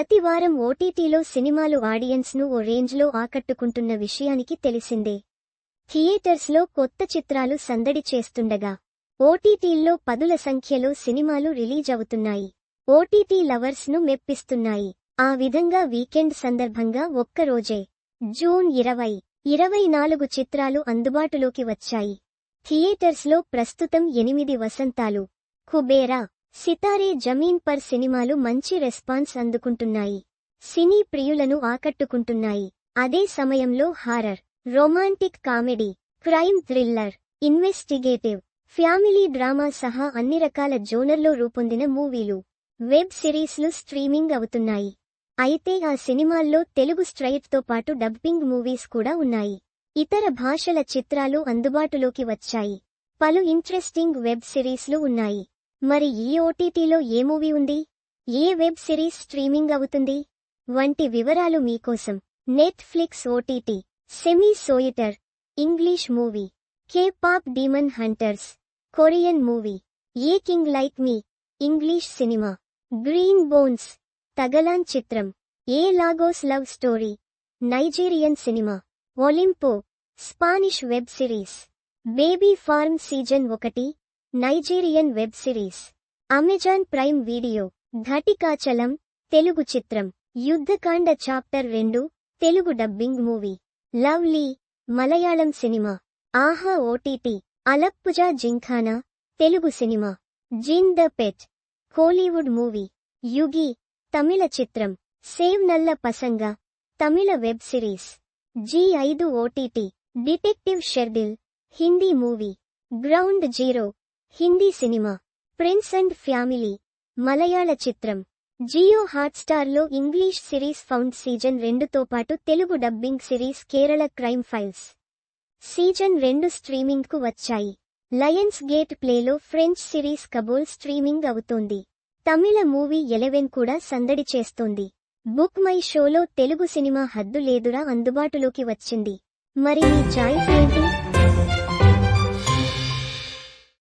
ప్రతి వారం ఓటీటీలో సినిమాలు ఆడియన్స్ను ఓ రేంజ్లో ఆకట్టుకుంటున్న విషయానికి తెలిసిందే. థియేటర్స్లో కొత్త చిత్రాలు సందడి చేస్తుండగా ఓటీటీల్లో పదుల సంఖ్యలో సినిమాలు రిలీజ్ అవుతున్నాయి. ఓటీటీ లవర్స్ను మెప్పిస్తున్నాయి. ఆ విధంగా వీకెండ్ సందర్భంగా ఒక్కరోజే జూన్ ఇరవై ఇరవై నాలుగు చిత్రాలు అందుబాటులోకి వచ్చాయి. థియేటర్స్లో ప్రస్తుతం ఎనిమిది వసంతాలు కుబేరా సితారే జమీన్ పర్ సినిమాలు మంచి రెస్పాన్స్ అందుకుంటున్నాయి. సినీ ప్రియులను ఆకట్టుకుంటున్నాయి. అదే సమయంలో horror romantic comedy crime thriller investigative family drama సహా అన్ని రకాల జోనర్లో రూపొందిన మూవీలు వెబ్ సిరీస్లు స్ట్రీమింగ్ అవుతున్నాయి. అయితే ఆ సినిమాల్లో తెలుగు స్ట్రైట్తో పాటు డబ్బింగ్ మూవీస్ కూడా ఉన్నాయి. ఇతర భాషల చిత్రాలు అందుబాటులోకి వచ్చాయి. పలు ఇంట్రెస్టింగ్ వెబ్ సిరీస్లు ఉన్నాయి. మరి ఈ ఓటీటీలో ఏ మూవీ ఉంది? ఏ వెబ్ సిరీస్ స్ట్రీమింగ్ అవుతుంది? వంటి వివరాలు మీకోసం Netflix OTT semi సోయిటర్ English movie K pop demon hunters Korean movie A king like me English cinema green bones Thangalaan చిత్రం A Lagos love story Nigerian cinema Olympo Spanish web series baby farm season ఒకటి Nigerian web series. Amazon Prime video. Ghatikachalam. Telugu చిత్రం. Yuddhakanda chapter రెండు. Telugu dubbing movie. Lovely. Malayalam cinema. Aha OTT Alappuzha gymkhana. Telugu cinema. Jinn the pet. Kollywood movie. Yugi. Tamil చిత్రం. Save Nalla Pasanga. Tamil web series. Zee ఐదు OTT detective Sherdil. Hindi movie. Ground zero. Hindi cinema prince and family Malayalam చిత్రం. జియో హాట్స్టార్లో English series found season రెండుతో పాటు Telugu dubbing series Kerala crime files. Season రెండు స్ట్రీమింగ్కు వచ్చాయి. Lions gate ప్లేలో French series కబోల్ streaming అవుతోంది. తమిళ మూవీ ఎలెవెన్ కూడా సందడి చేస్తోంది. బుక్ మై షోలో తెలుగు సినిమా హద్దు లేదురా అందుబాటులోకి వచ్చింది. మరి మీ చాయిస్ ఏంటి?